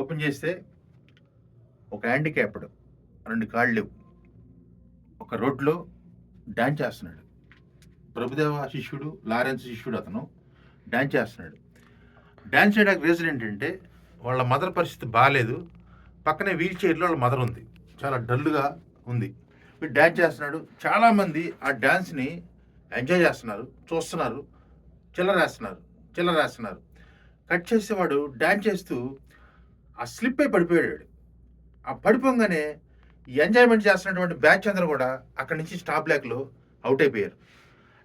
Open చేస్తే ఒక handicapped రెండు కాళ్ళు లేవు. ఒక రోడ్లో డ్యాన్స్ చేస్తున్నాడు. ప్రభుదేవ శిష్యుడు లారెన్స్ శిష్యుడు అతను డ్యాన్స్ చేస్తున్నాడు. డ్యాన్స్ చేయడానికి రీజన్ ఏంటంటే వాళ్ళ మదర్ పరిస్థితి బాగాలేదు పక్కనే వీల్ చైర్లో వాళ్ళ మదర్ ఉంది. చాలా డల్గా ఉంది. వీడు డ్యాన్స్ చేస్తున్నాడు. చాలామంది ఆ డ్యాన్స్ని ఎంజాయ్ చేస్తున్నారు చూస్తున్నారు చిల్లరేస్తున్నారు చిల్లరేస్తున్నారు కట్ చేసేవాడు డ్యాన్స్ చేస్తూ ఆ స్లిప్ అయి పడిపోయాడు. ఆ పడిపోగానే ఈ ఎంజాయ్మెంట్ చేస్తున్నటువంటి బ్యాచ్ అందరూ కూడా అక్కడి నుంచి స్టాప్ బ్లాక్లో అవుట్ అయిపోయారు.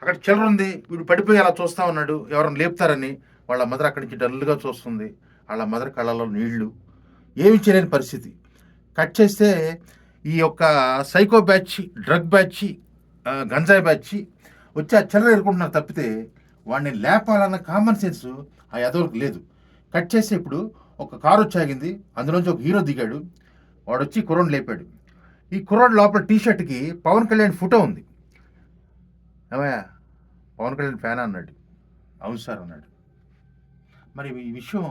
అక్కడ చిల్లర ఉంది వీడు పడిపోయి అలా చూస్తూ ఉన్నాడు ఎవరైనా లేపుతారని వాళ్ళ మదర్ అక్కడి నుంచి డల్గా చూస్తుంది. వాళ్ళ మదర్ కళ్ళలో నీళ్ళు. ఏమి చేయలేని పరిస్థితి. కట్ చేస్తే ఈ యొక్క సైకో బ్యాచ్ డ్రగ్ బ్యాచ్ గంజాయి బ్యాచ్ వచ్చి ఆ చిల్లర ఎదుర్కొంటున్నారు తప్పితే వాడిని లేపాలన్న కామన్ సెన్స్ ఆ యదవులకు లేదు. కట్ చేస్తే ఇప్పుడు ఒక కారు వచ్చి ఆగింది అందులోంచి ఒక హీరో దిగాడు. వాడు వచ్చి కుర్రోని లేపాడు. ఈ కుర్రోడు లోపల టీషర్ట్కి పవన్ కళ్యాణ్ ఫోటో ఉంది. ఏమయ్యా? పవన్ కళ్యాణ్ ఫ్యాన్ అన్నాడు. అవును సార్ అన్నాడు. మరి ఈ విషయం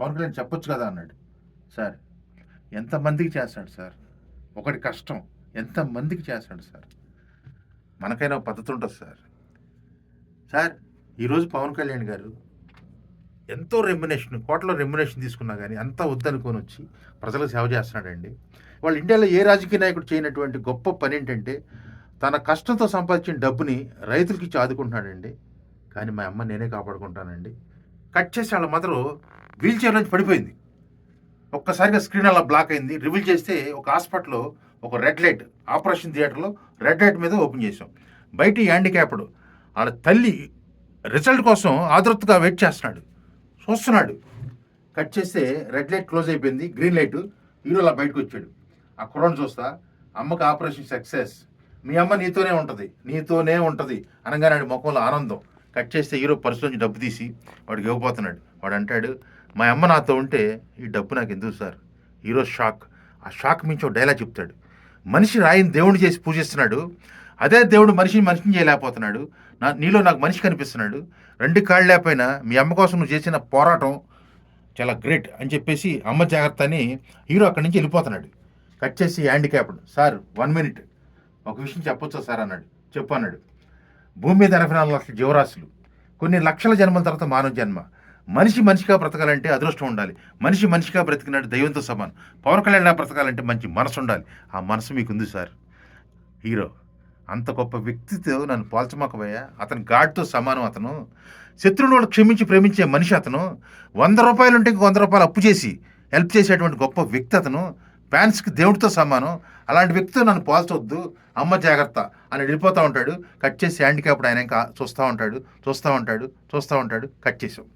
పవన్ కళ్యాణ్ చెప్పొచ్చు కదా అన్నాడు. సార్ ఎంతమందికి చేస్తాడు సార్? ఒకటి కష్టం. ఎంతమందికి చేస్తాడు సార్? మనకైనా పద్ధతి ఉంటుంది సార్. సార్ ఈరోజు పవన్ కళ్యాణ్ గారు ఎంతో రెమ్యునేషన్ కోట్ల రెమ్యునేషన్ తీసుకున్నా కానీ అంతా వద్దనుకొని వచ్చి ప్రజలకు సేవ చేస్తున్నాడండి. వాళ్ళు ఇండియాలో ఏ రాజకీయ నాయకుడు చేయనటువంటి గొప్ప పని ఏంటంటే తన కష్టంతో సంపాదించిన డబ్బుని రైతులకి ఇచ్చి ఆదుకుంటున్నాడండి. కానీ మా అమ్మ నేనే కాపాడుకుంటానండి. కట్ చేసి వాళ్ళ మదరు వీల్ చైర్ నుంచి పడిపోయింది. ఒక్కసారిగా స్క్రీన్ అలా బ్లాక్ అయింది. రివీల్ చేస్తే ఒక హాస్పిటల్లో ఒక రెడ్ లైట్ ఆపరేషన్ థియేటర్లో రెడ్ లైట్ మీద ఓపెన్ చేసాం బయట హ్యాండిక్యాప్డ్ వాళ్ళ తల్లి రిజల్ట్ కోసం ఆతృతగా వెయిట్ చేస్తున్నాడు. చూస్తున్నాడు కట్ చేస్తే రెడ్ లైట్ క్లోజ్ అయిపోయింది గ్రీన్ లైట్. హీరో అలా బయటకు వచ్చాడు. ఆ కుర్రాన్ని చూస్తా అమ్మకి ఆపరేషన్ సక్సెస్. మీ అమ్మ నీతోనే ఉంటుంది నీతోనే ఉంటుంది అనగానే ఆడి ముఖంలో ఆనందం. కట్ చేస్తే హీరో పర్సు నుంచి డబ్బు తీసి వాడికి ఇవ్వబోతున్నాడు. వాడు అంటాడు మా అమ్మ నాతో ఉంటే ఈ డబ్బు నాకు ఎందుకు సార్? Hero shock. ఆ షాక్ మించి ఒక డైలాగ్ చెప్తాడు. మనిషి రాయిని దేవుడిని చేసి పూజిస్తున్నాడు. అదే దేవుడు మనిషిని మనిషిని చేయలేకపోతున్నాడు. నా నీలో నాకు మనిషి కనిపిస్తున్నాడు. రెండు కాళ్ళు లేకపోయినా మీ అమ్మ కోసం నువ్వు చేసిన పోరాటం చాలా గ్రేట్ అని చెప్పేసి అమ్మ జాగ్రత్త అని హీరో అక్కడి నుంచి వెళ్ళిపోతున్నాడు. కట్ చేసి హ్యాండిక్యాప్డ్. Sir one minute. ఒక విషయం చెప్పొచ్చా సార్? అన్నాడు. చెప్పు అన్నాడు. భూమి మీద ఎనభై నాలుగు లక్షల జీవరాశులు. కొన్ని లక్షల జన్మల తర్వాత మానవ జన్మ. మనిషి మనిషిగా బ్రతకాలంటే అదృష్టం ఉండాలి. మనిషి మనిషిగా బ్రతికినట్టు దైవంతో సమానం. పవన్ కళ్యాణ్ బ్రతకాలంటే మంచి మనసు ఉండాలి. ఆ మనసు మీకు ఉంది సార్. హీరో అంత గొప్ప వ్యక్తితో నన్ను పోల్చమాకబోయా అతను గాడ్తో సమానం అతను. శత్రువుని క్షమించి ప్రేమించే మనిషి అతను. వంద రూపాయలు ఉంటే ఇంక వంద రూపాయలు అప్పు చేసి హెల్ప్ చేసేటువంటి గొప్ప వ్యక్తి అతను. ఫ్యాన్స్కి దేవుడితో సమానం. అలాంటి వ్యక్తితో నన్ను పోల్చవద్దు అమ్మ జాగ్రత్త అని వెళ్ళిపోతూ ఉంటాడు. కట్ చేసి హ్యాండిక్యాప్డ్ ఆయన ఇంకా చూస్తూ ఉంటాడు. చూస్తూ ఉంటాడు. చూస్తూ ఉంటాడు. కట్ చేసాం.